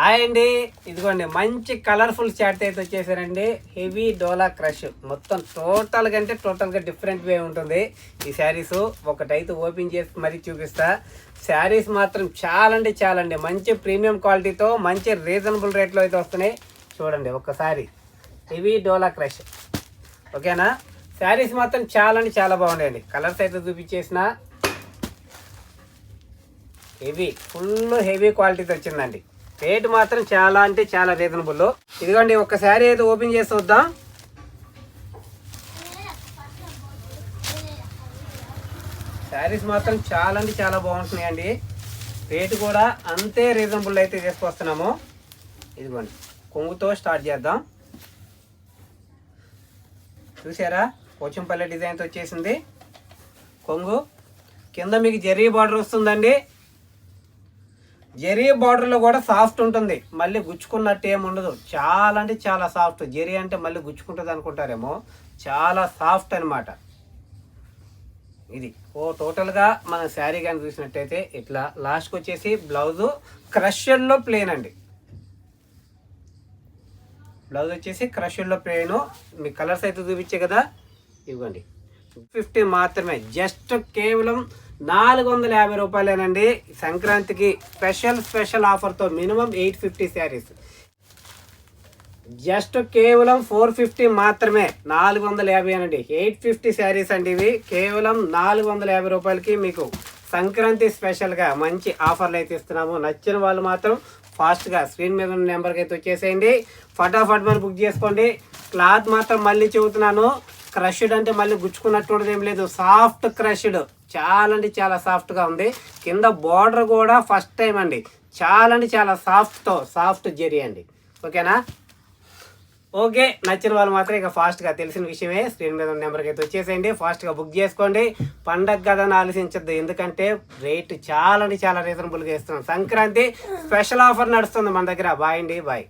Hi అండి. ఇదిగోండి మంచి కలర్ఫుల్ చాట్ అయితే వచ్చేసారండి. హెవీ డోలా క్రష్ మొత్తం టోటల్ అంటే టోటల్గా డిఫరెంట్ వే ఉంటుంది. ఈ శారీస్ ఒకటైతే ఓపెన్ చేసి మరీ చూపిస్తా. శారీస్ మాత్రం చాలా అంటే చాలా అండి మంచి ప్రీమియం క్వాలిటీతో మంచి రీజనబుల్ రేట్లో అయితే వస్తున్నాయి. చూడండి ఒక్కసారి హెవీ డోలా క్రష్ ఓకేనా శారీస్ మాత్రం చాలా అంటే చాలా బాగున్నాయండి. కలర్స్ అయితే చూపించేసిన. హెవీ ఫుల్ హెవీ క్వాలిటీతో వచ్చిందండి. రేట్ మాత్రం చాలా అంటే చాలా రీజనబుల్ ఇదిగోండి ఒక శారీ అయితే ఓపెన్ చేసి చూద్దాం. శారీస్ మాత్రం చాలా అంటే చాలా బాగుంటున్నాయండి. రేటు కూడా అంతే రీజనబుల్ అయితే తీసుకొస్తున్నాము. ఇదిగోండి కొంగుతో స్టార్ట్ చేద్దాం. చూసారా? పోచంపల్లి డిజైన్తో వచ్చేసింది. కొంగు కింద మీకు జెర్రీ బార్డర్ వస్తుందండి. జెరీ బార్డర్లో కూడా సాఫ్ట్ ఉంటుంది. మళ్ళీ గుచ్చుకున్నట్టు ఏమి ఉండదు. చాలా అంటే చాలా సాఫ్ట్. జెరీ అంటే మళ్ళీ గుచ్చుకుంటుంది అనుకుంటారేమో. చాలా సాఫ్ట్ అనమాట ఇది ఓ టోటల్గా మన శారీ కానీ చూసినట్టయితే ఇట్లా లాస్ట్కి వచ్చేసి బ్లౌజు క్రషర్లో ప్లేన్ అండి. బ్లౌజ్ వచ్చేసి క్రషర్లో ప్లేను మీ కలర్స్ అయితే చూపించే కదా. ఇవ్వండి. ఫిఫ్టీ మాత్రమే. జస్ట్ కేవలం నాలుగు వందల యాభై రూపాయలేనండి. సంక్రాంతికి special special ఆఫర్తో minimum eight fifty saris. Just కేవలం ఫోర్ ఫిఫ్టీ మాత్రమే నాలుగు వందల యాభై అనండి. ఎయిట్ ఫిఫ్టీ శారీస్ అండి ఇవి. కేవలం నాలుగు వందల యాభై రూపాయలకి మీకు సంక్రాంతి స్పెషల్గా మంచి ఆఫర్లు అయితే ఇస్తున్నాము. నచ్చిన వాళ్ళు మాత్రం ఫాస్ట్గా స్క్రీన్ మీద ఉన్న నెంబర్కి అయితే వచ్చేసేయండి. ఫటాఫట్ మరి బుక్ చేసుకోండి. క్లాత్ మాత్రం మళ్ళీ చెబుతున్నాను. క్రష్డ్ అంటే మళ్ళీ గుచ్చుకున్నట్టు ఏం లేదు. Soft crushed. చాలా అంటే చాలా సాఫ్ట్గా ఉంది. కింద బార్డర్ కూడా ఫస్ట్ టైం అండి. చాలా అంటే చాలా సాఫ్ట్తో సాఫ్ట్ జెరీ అండి. ఓకేనా? ఓకే నచ్చిన వాళ్ళు మాత్రం ఇక ఫాస్ట్గా తెలిసిన విషయమే. స్క్రీన్ మీద ఉన్న నెంబర్కి అయితే వచ్చేసేయండి. ఫాస్ట్గా బుక్ చేసుకోండి. పండగ కదా ఆలోచించద్దు. ఎందుకంటే రేటు చాలా అంటే చాలా రీజనబుల్గా ఇస్తున్నాం. సంక్రాంతి స్పెషల్ ఆఫర్ నడుస్తుంది మన దగ్గర. బాయ్ అండి బాయ్.